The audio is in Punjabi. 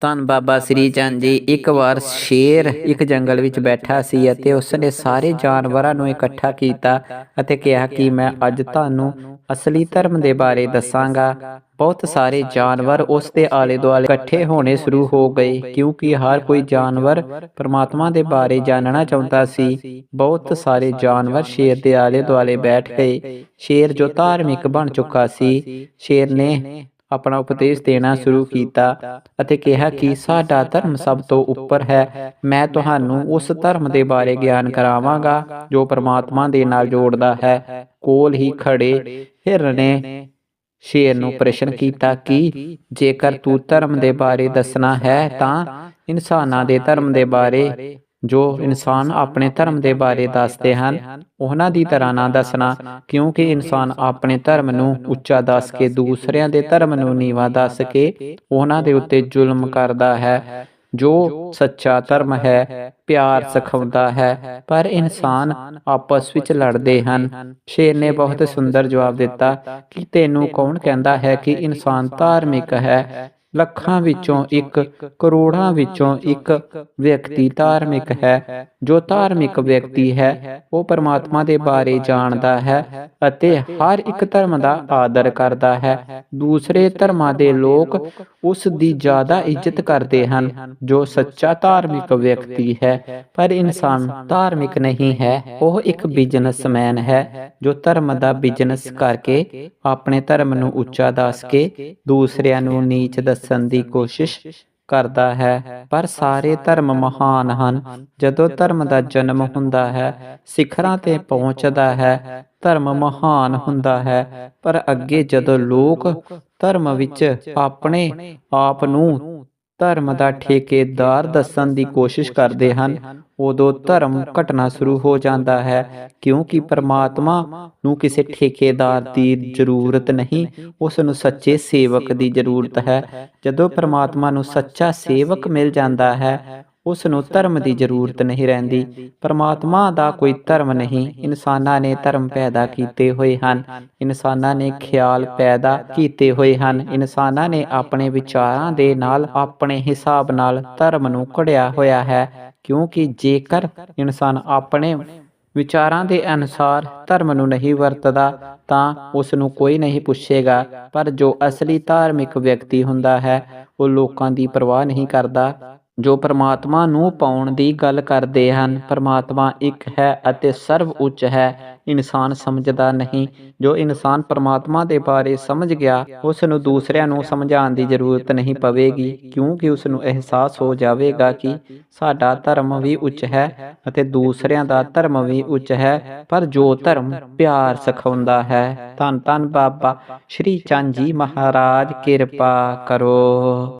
ਧੰਨ ਬਾਬਾ ਸ੍ਰੀ ਚੰਦ ਜੀ, ਇੱਕ ਵਾਰ ਸ਼ੇਰ ਇੱਕ ਜੰਗਲ ਵਿੱਚ ਬੈਠਾ ਸੀ ਅਤੇ ਉਸ ਨੇ ਸਾਰੇ ਜਾਨਵਰਾਂ ਨੂੰ ਇਕੱਠਾ ਕੀਤਾ ਅਤੇ ਕਿਹਾ ਕਿ ਮੈਂ ਅੱਜ ਤੁਹਾਨੂੰ ਅਸਲੀ ਧਰਮ ਦੇ ਬਾਰੇ ਦੱਸਾਂਗਾ। ਬਹੁਤ ਸਾਰੇ ਜਾਨਵਰ ਉਸ ਦੇ ਆਲੇ ਦੁਆਲੇ ਇਕੱਠੇ ਹੋਣੇ ਸ਼ੁਰੂ ਹੋ ਗਏ ਕਿਉਂਕਿ ਹਰ ਕੋਈ ਜਾਨਵਰ ਪਰਮਾਤਮਾ ਦੇ ਬਾਰੇ ਜਾਣਨਾ ਚਾਹੁੰਦਾ ਸੀ। ਬਹੁਤ ਸਾਰੇ ਜਾਨਵਰ ਸ਼ੇਰ ਦੇ ਆਲੇ ਦੁਆਲੇ ਬੈਠ ਗਏ। ਸ਼ੇਰ ਜੋ ਧਾਰਮਿਕ ਬਣ ਚੁੱਕਾ ਸੀ। ਸ਼ੇਰ ਨੇ ਆਪਣਾ ਉਪਦੇਸ਼ ਦੇਣਾ ਸ਼ੁਰੂ ਕੀਤਾ ਅਤੇ ਕਿਹਾ ਕਿ ਸਾਡਾ ਧਰਮ ਸਭ ਤੋਂ ਉੱਪਰ ਹੈ। ਮੈਂ ਤੁਹਾਨੂੰ ਉਸ ਧਰਮ ਦੇ ਬਾਰੇ ਗਿਆਨ ਕਰਾਵਾਂਗਾ ਜੋ ਪਰਮਾਤਮਾ ਦੇ ਨਾਲ ਜੋੜਦਾ ਹੈ। ਕੋਲ ਹੀ ਖੜੇ ਹਿਰਨ ਨੇ ਸ਼ੇਰ ਨੂੰ ਪ੍ਰਸ਼ਨ ਕੀਤਾ ਕਿ ਜੇਕਰ ਤੂੰ ਧਰਮ ਦੇ ਬਾਰੇ ਦੱਸਣਾ ਹੈ ਤਾਂ ਇਨਸਾਨਾਂ ਦੇ ਧਰਮ ਦੇ ਬਾਰੇ ਜੋ ਇਨਸਾਨ ਆਪਣੇ ਧਰਮ ਦੇ ਬਾਰੇ ਦੱਸਦੇ ਹਨ ਉਹਨਾਂ ਦੀ ਤਰ੍ਹਾਂ ਨਾ ਦੱਸਣਾ ਕਿਉਂਕਿ ਇਨਸਾਨ ਆਪਣੇ ਧਰਮ ਨੂੰ ਉੱਚਾ ਦੱਸ ਕੇ ਦੂਸਰਿਆਂ ਦੇ ਧਰਮ ਨੂੰ ਨੀਵਾ ਦੱਸ ਕੇ ਉਹਨਾਂ ਦੇ ਉੱਤੇ ਜ਼ੁਲਮ ਕਰਦਾ ਹੈ ਜੋ ਸੱਚਾ ਧਰਮ ਹੈ ਪਿਆਰ ਸਿਖਾਉਂਦਾ ਹੈ ਪਰ ਇਨਸਾਨ ਆਪਸ ਵਿੱਚ ਲੜਦੇ ਹਨ। ਸ਼ੇਰ ਨੇ ਬਹੁਤ ਸੁੰਦਰ ਜਵਾਬ ਦਿੱਤਾ ਕਿ ਤੈਨੂੰ ਕੌਣ ਕਹਿੰਦਾ ਹੈ ਕਿ ਇਨਸਾਨ ਧਾਰਮਿਕ ਹੈ। ਲੱਖਾਂ ਵਿੱਚੋਂ ਇੱਕ ਕਰੋੜਾਂ ਵਿੱਚੋਂ ਇੱਕ ਵਿਅਕਤੀ ਧਾਰਮਿਕ ਹੈ ਜੋ ਧਾਰਮਿਕ ਵਿਅਕਤੀ ਹੈ ਉਹ ਪਰਮਾਤਮਾ ਦੇ ਬਾਰੇ ਜਾਣਦਾ ਹੈ ਅਤੇ ਹਰ ਇੱਕ ਧਰਮ ਦਾ ਆਦਰ ਕਰਦਾ ਹੈ। ਦੂਸਰੇ ਧਰਮਾਂ ਦੇ ਲੋਕ ਉਸ ਦੀ ਜ਼ਿਆਦਾ ਇੱਜ਼ਤ ਕਰਦੇ ਹਨ ਜੋ ਸੱਚਾ ਧਾਰਮਿਕ ਵਿਅਕਤੀ ਹੈ। ਪਰ ਇਨਸਾਨ ਧਾਰਮਿਕ ਨਹੀਂ ਹੈ। ਉਹ ਇੱਕ ਬਿਜ਼ਨਸਮੈਨ ਹੈ ਜੋ ਧਰਮ ਦਾ ਬਿਜ਼ਨਸ ਕਰਕੇ ਆਪਣੇ ਧਰਮ ਨੂੰ ਉੱਚਾ ਦੱਸ ਕੇ ਦੂਸਰਿਆਂ ਨੂੰ ਨੀਚ ਦੱਸਣ ਦੀ ਕੋਸ਼ਿਸ਼ ਕਰਦਾ ਹੈ। ਪਰ ਸਾਰੇ ਧਰਮ ਮਹਾਨ ਹਨ। ਜਦੋਂ ਧਰਮ ਦਾ ਜਨਮ ਹੁੰਦਾ ਹੈ, ਸਿਖਰਾਂ ਤੇ ਪਹੁੰਚਦਾ ਹੈ, ਧਰਮ ਮਹਾਨ ਹੁੰਦਾ ਹੈ। ਪਰ ਅੱਗੇ ਜਦੋਂ ਲੋਕ ਧਰਮ ਵਿੱਚ ਆਪਣੇ ਆਪ ਨੂੰ ਧਰਮ ਦਾ ਠੇਕੇਦਾਰ ਦੱਸਣ ਦੀ ਕੋਸ਼ਿਸ਼ ਕਰਦੇ ਹਨ, ਉਦੋਂ ਧਰਮ ਘਟਣਾ ਸ਼ੁਰੂ ਹੋ ਜਾਂਦਾ ਹੈ, ਕਿਉਂਕਿ ਪਰਮਾਤਮਾ ਨੂੰ ਕਿਸੇ ਠੇਕੇਦਾਰ ਦੀ ਜ਼ਰੂਰਤ ਨਹੀਂ, ਉਸ ਨੂੰ ਸੱਚੇ ਸੇਵਕ ਦੀ ਜ਼ਰੂਰਤ ਹੈ। ਜਦੋਂ ਪਰਮਾਤਮਾ ਨੂੰ ਸੱਚਾ ਸੇਵਕ ਮਿਲ ਜਾਂਦਾ ਹੈ ਉਸ ਨੂੰ ਧਰਮ ਦੀ ਜ਼ਰੂਰਤ ਨਹੀਂ ਰਹਿੰਦੀ। ਪਰਮਾਤਮਾ ਦਾ ਕੋਈ ਧਰਮ ਨਹੀਂ। ਇਨਸਾਨਾਂ ਨੇ ਧਰਮ ਪੈਦਾ ਕੀਤੇ ਹੋਏ ਹਨ। ਇਨਸਾਨਾਂ ਨੇ ਖਿਆਲ ਪੈਦਾ ਕੀਤੇ ਹੋਏ ਹਨ। ਇਨਸਾਨਾਂ ਨੇ ਆਪਣੇ ਵਿਚਾਰਾਂ ਦੇ ਨਾਲ ਆਪਣੇ ਹਿਸਾਬ ਨਾਲ ਧਰਮ ਨੂੰ ਘੜਿਆ ਹੋਇਆ ਹੈ। ਕਿਉਂਕਿ ਜੇਕਰ ਇਨਸਾਨ ਆਪਣੇ ਵਿਚਾਰਾਂ ਦੇ ਅਨੁਸਾਰ ਧਰਮ ਨੂੰ ਨਹੀਂ ਵਰਤਦਾ, ਤਾਂ ਉਸ ਨੂੰ ਕੋਈ ਨਹੀਂ ਪੁੱਛੇਗਾ। ਪਰ ਜੋ ਅਸਲੀ ਧਾਰਮਿਕ ਵਿਅਕਤੀ ਹੁੰਦਾ ਹੈ, ਉਹ ਲੋਕਾਂ ਦੀ ਪਰਵਾਹ ਨਹੀਂ ਕਰਦਾ। ਜੋ ਪਰਮਾਤਮਾ ਨੂੰ ਪਾਉਣ ਦੀ ਗੱਲ ਕਰਦੇ ਹਨ। ਪਰਮਾਤਮਾ ਇੱਕ ਹੈ ਅਤੇ ਸਰਵ ਉੱਚ ਹੈ। ਇਨਸਾਨ ਸਮਝਦਾ ਨਹੀਂ। ਜੋ ਇਨਸਾਨ ਪਰਮਾਤਮਾ ਦੇ ਬਾਰੇ ਸਮਝ ਗਿਆ ਉਸ ਨੂੰ ਦੂਸਰਿਆਂ ਨੂੰ ਸਮਝਾਉਣ ਦੀ ਜ਼ਰੂਰਤ ਨਹੀਂ ਪਵੇਗੀ, ਕਿਉਂਕਿ ਉਸ ਨੂੰ ਅਹਿਸਾਸ ਹੋ ਜਾਵੇਗਾ ਕਿ ਸਾਡਾ ਧਰਮ ਵੀ ਉੱਚ ਹੈ ਅਤੇ ਦੂਸਰਿਆਂ ਦਾ ਧਰਮ ਵੀ ਉੱਚ ਹੈ, ਪਰ ਜੋ ਧਰਮ ਪਿਆਰ ਸਿਖਾਉਂਦਾ ਹੈ। ਧੰਨ ਧੰਨ ਬਾਬਾ ਸ਼੍ਰੀ ਚੰਦ ਜੀ ਮਹਾਰਾਜ, ਕਿਰਪਾ ਕਰੋ।